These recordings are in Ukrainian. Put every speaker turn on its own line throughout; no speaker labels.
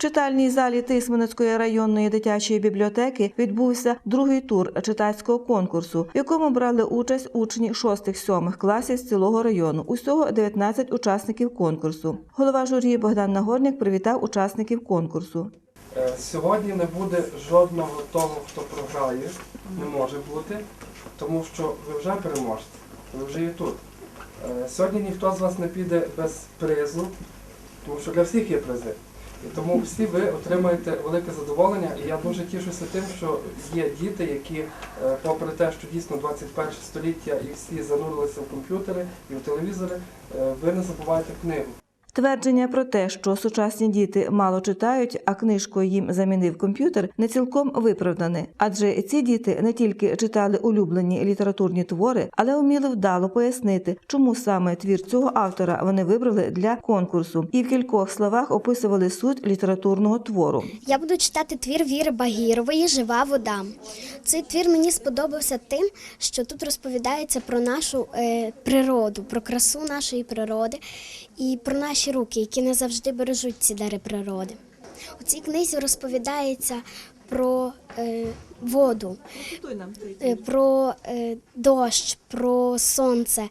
Читальній залі Тисменецької районної дитячої бібліотеки відбувся другий тур читацького конкурсу, в якому брали участь учні 6-7 класів з цілого району. Усього 19 учасників конкурсу. Голова журі Богдан Нагорняк привітав учасників конкурсу.
Е, Сьогодні не буде жодного того, хто програє, не може бути, тому що ви вже переможете, ви вже є тут. Е, Сьогодні ніхто з вас не піде без призу, тому що для всіх є призи. І тому всі ви отримаєте велике задоволення. І я дуже тішуся тим, що є діти, які, е, попри те, що дійсно 21 століття і всі занурилися в комп'ютери і в телевізори, е, ви не забуваєте книгу.
Твердження про те, що сучасні діти мало читають, а книжкою їм замінив комп'ютер, не цілком виправдане. Адже ці діти не тільки читали улюблені літературні твори, але вміли вдало пояснити, чому саме твір цього автора вони вибрали для конкурсу, і в кількох словах описували суть літературного твору.
Я буду читати твір Віри Багірової Жива вода. Цей твір мені сподобався тим, що тут розповідається про нашу е, природу, про красу нашої природи і про наші руки, які не завжди бережуть ці дари природи. У цій книзі розповідається про е, воду, е, про е, дощ, про сонце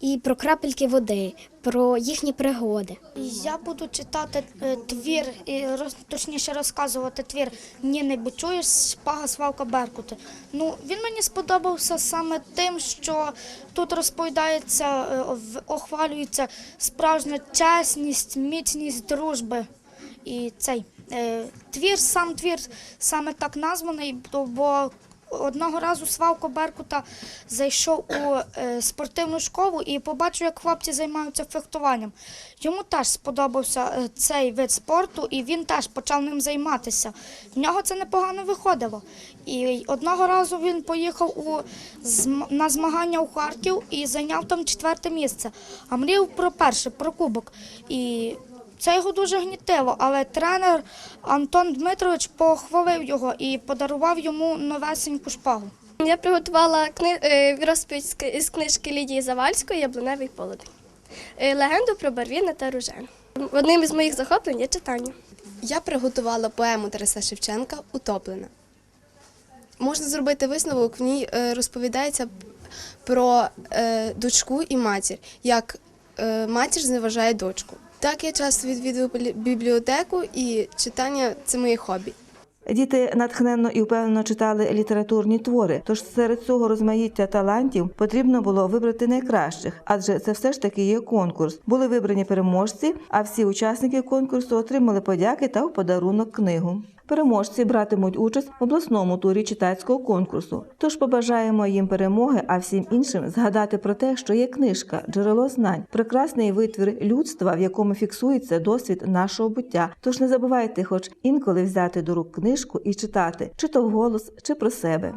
і про крапельки води, про їхні пригоди.
Я буду читати е, твір, і роз- точніше розказувати твір Ніни Бучуєш Шпага Свалка Беркути. Ну, він мені сподобався саме тим, що тут розповідається, е, в- охвалюється справжня чесність, міцність дружби. І цей твір, сам твір саме так названий, бо- одного разу Свалко Беркута зайшов у е, спортивну школу і побачив, як хлопці займаються фехтуванням. Йому теж сподобався е, цей вид спорту, і він теж почав ним займатися. В нього це непогано виходило. І одного разу він поїхав у, на змагання у Харків і зайняв там четверте місце. А мріяв про перше, про кубок. І це його дуже гнітило, але тренер Антон Дмитрович похвалив його і подарував йому новесеньку шпагу.
Я приготувала кни... е, розповідь з книжки Лідії Завальської Яблуневий полудень. Е, Легенду про Барвіна та Ружену. Одним із моїх захоплень є читання.
Я приготувала поему Тараса Шевченка Утоплена. Можна зробити висновок, в ній е, розповідається про дочку і матір, як матір зневажає дочку. Так я часто відвідую бібліотеку і читання це моє хобі.
Діти натхненно і впевнено читали літературні твори. Тож серед цього розмаїття талантів потрібно було вибрати найкращих, адже це все ж таки є конкурс. Були вибрані переможці, а всі учасники конкурсу отримали подяки та в подарунок книгу. Переможці братимуть участь в обласному турі читацького конкурсу. Тож побажаємо їм перемоги, а всім іншим згадати про те, що є книжка, джерело знань, прекрасний витвір людства, в якому фіксується досвід нашого буття. Тож не забувайте, хоч інколи взяти до рук книжку і читати, чи то вголос, чи про себе.